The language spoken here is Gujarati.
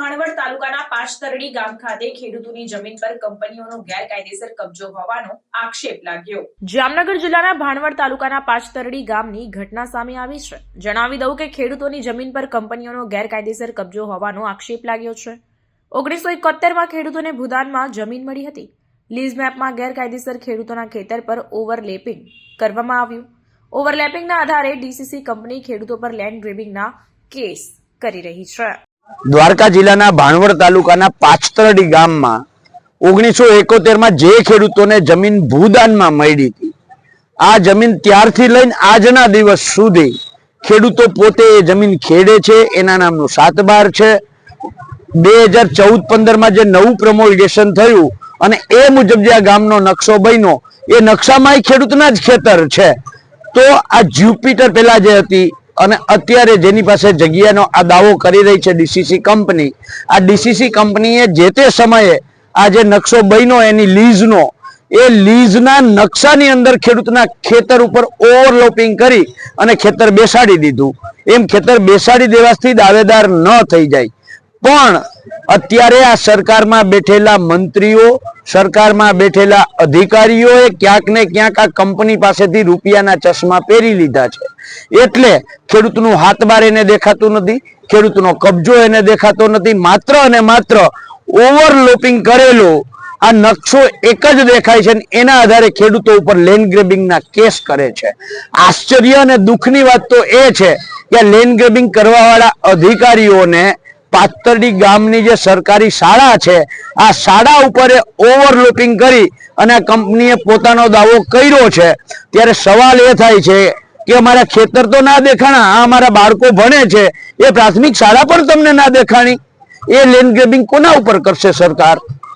ભાણવડ તાલુકાના પાચતરડી ગામ ખાતે ખેડૂતોની જમીન પર કંપનીઓનો ગેરકાયદેસર કબજો હોવાનો આક્ષેપ લાગ્યો. જામનગર જિલ્લાના ભાણવડ તાલુકાના પાચતરડી ગામની ઘટના સામે આવી છે. જણાવી દઉં કે ખેડૂતોની જમીન પર કંપનીઓનો ગેરકાયદેસર કબજો હોવાનો આક્ષેપ લાગ્યો છે. ઓગણીસો એકોતેરમાં ખેડૂતોને ભૂદાનમાં જમીન મળી હતી. લીઝ મેપમાં ગેરકાયદેસર ખેડૂતોના ખેતર પર ઓવરલેપિંગ કરવામાં આવ્યું. ઓવરલેપિંગના આધારે ડીસીસી કંપની ખેડૂતો પર લેન્ડ ગ્રેબિંગના કેસ કરી રહી છે. દ્વારકા જિલ્લાના ભાણવડ તાલુકાના પાછતરડી ગામમાં ઓગણીસો એકોતેરમાં જે ખેડૂતોને જમીન ભૂદાનમાં મળી હતી, આ જમીન ત્યારથી લઈને આજના દિવસ સુધી ખેડૂતો પોતે એ જમીન ખેડે છે, એના નામનું સાતબાર છે. બે હજાર ચૌદ પંદરમાં જે નવું પ્રમોલ્ગેશન થયું અને એ મુજબ જે આ ગામનો નકશો બન્યો, એ નકશામાં ખેડૂતના જ ખેતર છે. તો આ જ્યુપિટર પેલા જે હતી અને અત્યારે જેની પાસે જગ્યાનો આ દાવો કરી રહી છે ડીસીસી કંપની, આ ડીસીસી કંપનીએ જે તે સમયે આ જે નકશો બન્યો એની લીઝનો, એ લીઝના નકશાની અંદર ખેડૂતના ખેતર ઉપર ઓવરલોપિંગ કરી અને ખેતર બેસાડી દીધું. એમ ખેતર બેસાડી દેવાથી દાવેદાર ન થઈ જાય. પણ અત્યારે આ સરકારમાં બેઠેલા મંત્રીઓ, સરકારમાં બેઠેલા અધિકારીઓએ ક્યાંક ને ક્યાંક આ કંપની પાસેથી રૂપિયાના ચશ્મા પહેરી લીધા છે. એટલે ખેડૂતનું હાથ બાર એને દેખાતું નથી, ખેડૂતનો કબજો એને દેખાતો નથી. માત્ર અને માત્ર ઓવરલોપિંગ કરેલો આ નકશો એક જ દેખાય છે એના આધારે ખેડૂતો ઉપર લેન્ડ ગ્રેબિંગના કેસ કરે છે. આશ્ચર્ય અને દુઃખની વાત તો એ છે કે લેન્ડ ગ્રેબિંગ કરવા વાળા અધિકારીઓને પાતરડી ગામની જે સરકારી શાળા છે, આ શાળા ઉપર ઓવરલુકિંગ કરી અને કંપનીએ પોતાનો દાવો કર્યો છે. ત્યારે સવાલ એ થાય છે કે અમારા ખેતર તો ના દેખાણા, આ અમારા બાળકો ભણે છે, એ પ્રાથમિક શાળા પણ તમને ના દેખાણી? એ લેન્ડ ગ્રેબિંગ કોના ઉપર કરશે સરકાર?